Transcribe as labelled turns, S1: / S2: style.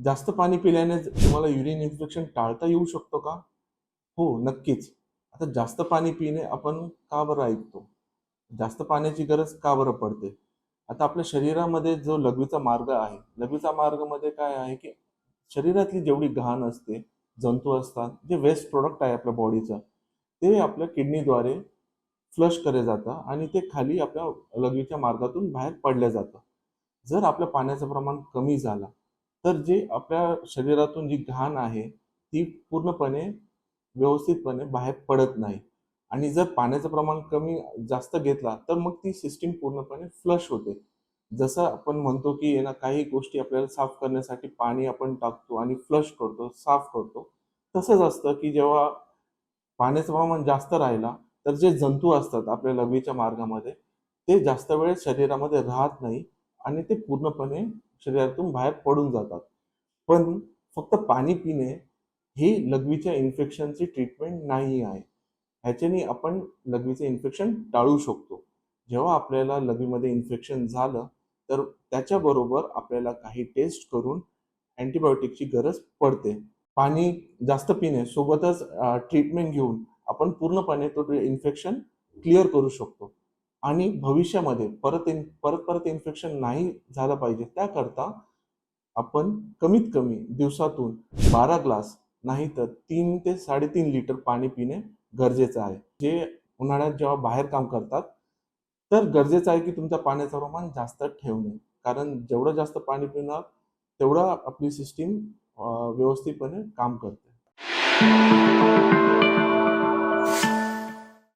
S1: जास्त पाणी पिल्याने तुम्हाला युरिन इन्फेक्शन टाळता येऊ शकतो का? हो नक्कीच. आता जास्त पाणी पिणे आपण का बरं ऐकतो? जास्त पाण्याची गरज का बरं पडते? आता आपल्या शरीरामध्ये जो लघवीचा मार्ग आहे लघवीचा मार्गमध्ये काय आहे की शरीरातली जेवढी घाण असते जंतू असतात जे वेस्ट प्रोडक्ट आहे आपल्या बॉडीचं ते आपल्या किडनीद्वारे फ्लश केले जातं आणि ते खाली आपल्या लघवीच्या मार्गातून बाहेर पडलं जातं. जर आपलं पाण्याचं प्रमाण कमी झालं तर जे आपल्या शरीरातून जी घाण आहे ती पूर्णपणे व्यवस्थितपणे बाहेर पडत नाही. आणि जर पाण्याचं प्रमाण कमी जास्त घेतला तर मग ती सिस्टीम पूर्णपणे फ्लश होते. जसं आपण म्हणतो की ना काही गोष्टी आपल्याला साफ करण्यासाठी पाणी आपण टाकतो आणि फ्लश करतो साफ करतो. तसंच असतं की जेव्हा पाण्याचं प्रमाण जास्त राहिला तर जे जंतू असतात आपल्या लघवीच्या मार्गामध्ये ते जास्त वेळ शरीरामध्ये राहत नाही आणि ते पूर्णपणे शरीरातून बाहेर पडून जातात. पण फक्त पाणी पिणे ही लघवीच्या इन्फेक्शनची ट्रीटमेंट नाही आहे. ह्याच्याने आपण लघवीचे इन्फेक्शन टाळू शकतो. जेव्हा आपल्याला लघवीमध्ये इन्फेक्शन झालं तर त्याच्याबरोबर आपल्याला काही टेस्ट करून अँटीबायोटिकची गरज पडते. पाणी जास्त पिणे सोबतच ट्रीटमेंट घेऊन आपण पूर्णपणे तो इन्फेक्शन क्लिअर करू शकतो. आणि भविष्यामध्ये परत इन परत परत इन्फेक्शन नाही झालं पाहिजे. त्याकरता आपण कमीत कमी दिवसातून बारा ग्लास नाही तर तीन ते साडेतीन लिटर पाणी पिणे गरजेचं आहे. जे उन्हाळ्यात जेव्हा बाहेर काम करतात तर गरजेचं आहे की तुमचा पाण्याचं प्रमाण जास्त ठेवणे. कारण जेवढं जास्त पाणी पिणार तेवढं आपली सिस्टीम व्यवस्थितपणे काम करते.